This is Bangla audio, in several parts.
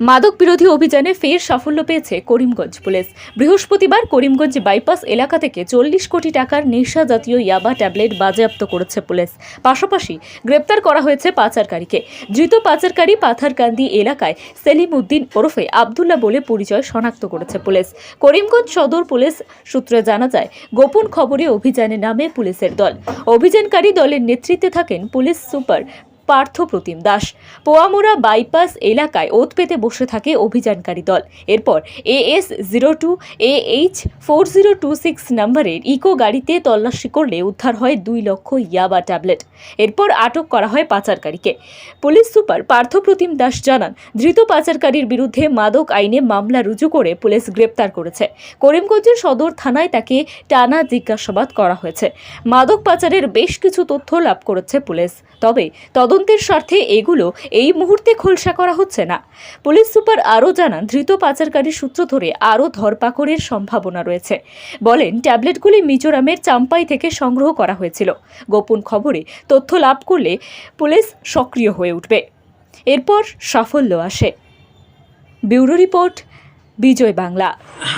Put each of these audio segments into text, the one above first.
মাদক বিরোধী অভিযানে ফের সাফল্য পেয়েছে করিমগঞ্জ পুলিশ। বৃহস্পতিবার করিমগঞ্জ বাইপাস এলাকা থেকে চল্লিশ কোটি টাকার নেশা জাতীয় ইয়াবা ট্যাবলেট বাজেয়াপ্ত করেছে পুলিশ। পাশাপাশি গ্রেপ্তার করা হয়েছে পাচারকারীকে। ধৃত পাচারকারী পাথারকান্দি এলাকায় সেলিম উদ্দিন ওরফে আবদুল্লাহ বলে পরিচয় শনাক্ত করেছে পুলিশ। করিমগঞ্জ সদর পুলিশ সূত্রে জানা যায়, গোপন খবরে অভিযানে নামে পুলিশের দল। অভিযানকারী দলের নেতৃত্বে থাকেন police super Partha Pratim Das. Poamura bypass এলাকায় ওত পেতে বসে থাকে অভিযানকারী দল। এরপর AS zero two A H four zero two six নম্বরের ইকো গাড়িতে তল্লাশি করলে উদ্ধার হয় দুই লক্ষ ইয়াবা ট্যাবলেট। এরপর আটক করা হয় পাচারকারীকে। পুলিশ সুপার পার্থ প্রতিম দাস জানান, ধৃত পাচারকারীর বিরুদ্ধে মাদক আইনে মামলা রুজু করে পুলিশ গ্রেপ্তার করেছে। করিমগঞ্জের সদর থানায় তাকে টানা জিজ্ঞাসাবাদ করা হয়েছে। মাদক পাচারের বেশ কিছু তথ্য লাভ করেছে পুলিশ। তবে তদন্তের স্বার্থে এগুলো এই মুহূর্তে খোলসা করা হচ্ছে না পুলিশ সুপার আরও জানান ধৃত পাচারকারীর সূত্র ধরে আরও ধরপাকড়ের সম্ভাবনা রয়েছে বলেন ট্যাবলেটগুলি মিজোরামের চাম্পাই থেকে সংগ্রহ করা হয়েছিল গোপন খবরে তথ্য লাভ করলে পুলিশ সক্রিয় হয়ে উঠবে এরপর সাফল্য আসে ব্যুরো রিপোর্ট বিজয় বাংলা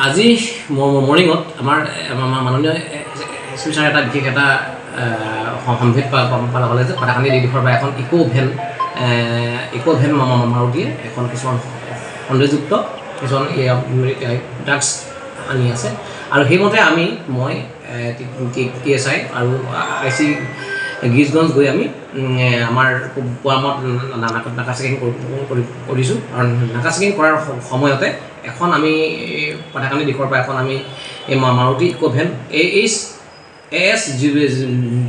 আজি ম- মৰ্ণিঙত আমাৰ আমাৰ মাননীয় এটা বিশেষ এটা আহ, সম্ভেদ পা- পা- পালা ক'লে যে পাটাকান্দি দিশৰ পৰা এখন ইক' ভেন ইক' ভেন মা- মা- মাৰুতিয়ে এখন কিছুমান সন্দেহযুক্ত কিছুমান ড্ৰাগছ আনি আছে আৰু সেইমতে আমি মই টি এছ আই আৰু আই চি গিজগঞ্জ গৈ আমি আমাৰ পোৱামত নাকা চেকিং কৰিছোঁ আৰু নাকা চেকিং কৰাৰ সময়তে এখন আমি পাঠাকান্দি দিশৰ পৰা এখন আমি এই Maruti Eeco' van A H S zero'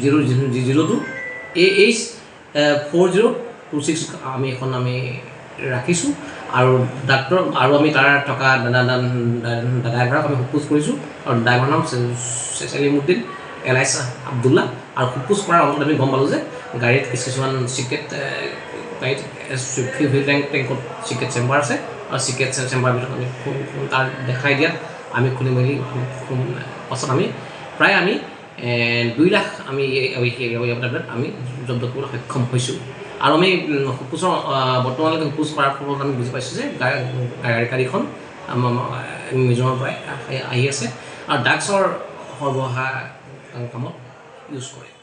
zero' zero' two A H four zero' two six আমি এখন আমি ৰাখিছোঁ আৰু ডাক্তৰ আৰু আমি তাৰ থকা ড্ৰাইভাৰক আমি সোধপোছ কৰিছোঁ আৰু ড্ৰাইভাৰৰ নাম চে- চেলিমুদ্দিন এলাইছ আব্দুল্লা আৰু সোধপোছ কৰাৰ অন্তত আমি গম পালোঁ যে গাড়ীত কিছু কিছুমান চিক্ৰেট গাড়ীত ফিল টেংক টেংকত চিক্ৰেট চেম্বাৰ আছে আৰু চিক্ৰেট চেম্বাৰ ভিতৰত আমি তাৰ দেখাই দিয়াত আমি খুলি মেলি পাছত আমি প্ৰায় আমি দুই লাখ আমি আমি জব্দ কৰিবলৈ সক্ষম হৈছোঁ। আৰু আমি আহ, বৰ্তমানলৈকে সোধপোছ কৰাৰ ফলত আমি বুজি পাইছোঁ যে গাড়ীখন মিজোৰামৰ পৰাই আহি- আছে। আৰু ড্ৰাগছৰ সৰ্বহা কামত ইউজ কৰে।